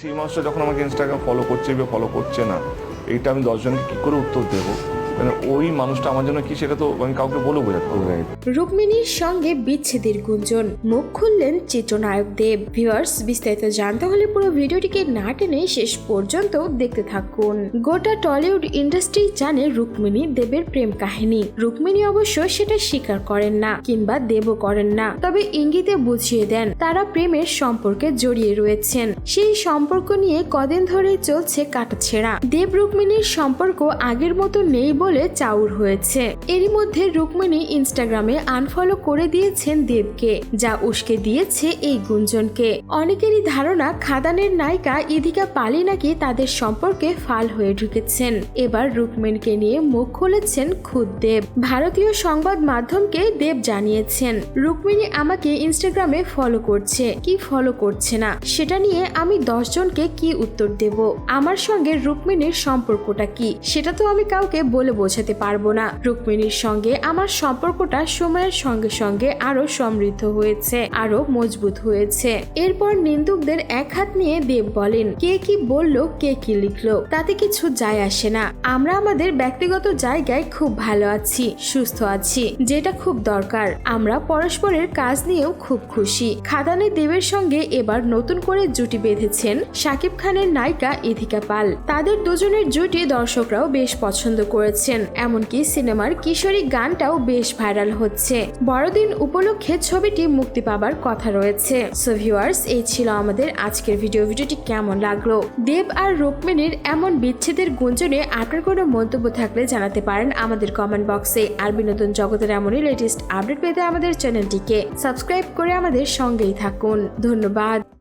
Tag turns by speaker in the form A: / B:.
A: সেই মানুষটা যখন আমাকে ইনস্টাগ্রাম ফলো করছে বা ফলো করছে না, এইটা আমি দশজনকে কী করে উত্তর দেবো? মানে ওই মানুষটা আমার জন্য কি সেটা তো আমি কাউকে বলেও বোঝাতে পারব
B: রুক্মিণীর সঙ্গে বিচ্ছেদের গুঞ্জন। মুখ খুললেন চিত্রনায়ক দেব। ভিউয়ার্স বিস্তারিত জানতে হলে পুরো ভিডিওটিকে না টেনে শেষ পর্যন্ত দেখতে থাকুন। গোটা টলিউড ইন্ডাস্ট্রি জানে রুক্মিণী দেবের প্রেম কাহিনী। রুক্মিণী অবশ্য সেটা স্বীকার করেন না কিংবা দেবও করেন না। তবে ইঙ্গিতে বুঝিয়ে দেন তারা প্রেমের সম্পর্কে জড়িয়ে রয়েছেন। সেই সম্পর্ক নিয়ে কদিন ধরে চলছে কাটাছেড়া। দেব রুক্মিণীর সম্পর্ক আগের মতো নেই বলে চাউর হয়েছে। এরই মধ্যে রুক্মিণী ইনস্টাগ্রামে আনফলো করে দিয়েছেন দেবকে, যা উস্কে দিয়েছে এই গুঞ্জনকে। অনেকেরই ধারণা খাদানের নায়িকা ইদিকা পালি নাকি তাদের সম্পর্কে ফাল হয়ে ঢুকেছেন। এবার রুক্মিণীকে নিয়ে মুখ খুলেছেন খুদ দেব। ভারতীয় সংবাদ মাধ্যমকে দেব জানিয়েছেন, রুক্মিণী আমাকে ইনস্টাগ্রামে ফলো করছে, কি ফলো করছে না? সেটা নিয়ে আমি দশ জনকে কি উত্তর দেব? আমার সঙ্গে রুক্মিণীর সম্পর্কটা কি? সেটা তো আমি কাউকে বলে বোঝাতে পারব না। রুক্মিণীর সঙ্গে আমার সম্পর্কটা সময়ের সঙ্গে সঙ্গে আরও সমৃদ্ধ হয়েছে, আরও মজবুত হয়েছে। এরপর নিন্দুকদের এক হাত নিয়ে দেব বলেন, কে কি বলল, কে কি লিখলো, তাতে কিছু যায় আসে না। আমরা আমাদের ব্যক্তিগত জায়গায় খুব ভালো আছি, সুস্থ আছি, যেটা খুব দরকার। আমরা পরস্পরের কাজ নিয়েও খুব খুশি। খাদানে দেবের সঙ্গে এবার নতুন করে জুটি বেঁধেছেন শাকিব খানের নায়িকা ইথিকা পাল। তাদের দুজনের জুটি দর্শকরাও বেশ পছন্দ করেছেন, এমনকি সিনেমার কিশোরী গানটাও বেশ ভাইরাল হচ্ছে। বড়দিন উপলক্ষে ছবিটি মুক্তি পাবার কথা রয়েছে। সো ভিউয়ার্স এই ছিল আমাদের আজকের ভিডিও ভিডিওটি কেমন লাগল? দেব আর রুক্মিণীর এমন বিচ্ছেদের গুঞ্জনে আপনার কোনো মন্তব্য থাকলে জানাতে পারেন আমাদের কমেন্ট বক্সে আর বিনোদন জগতের এমনই লেটেস্ট আপডেট পেতে আমাদের চ্যানেলটিকে সাবস্ক্রাইব করে আমাদের সঙ্গেই থাকুন। ধন্যবাদ।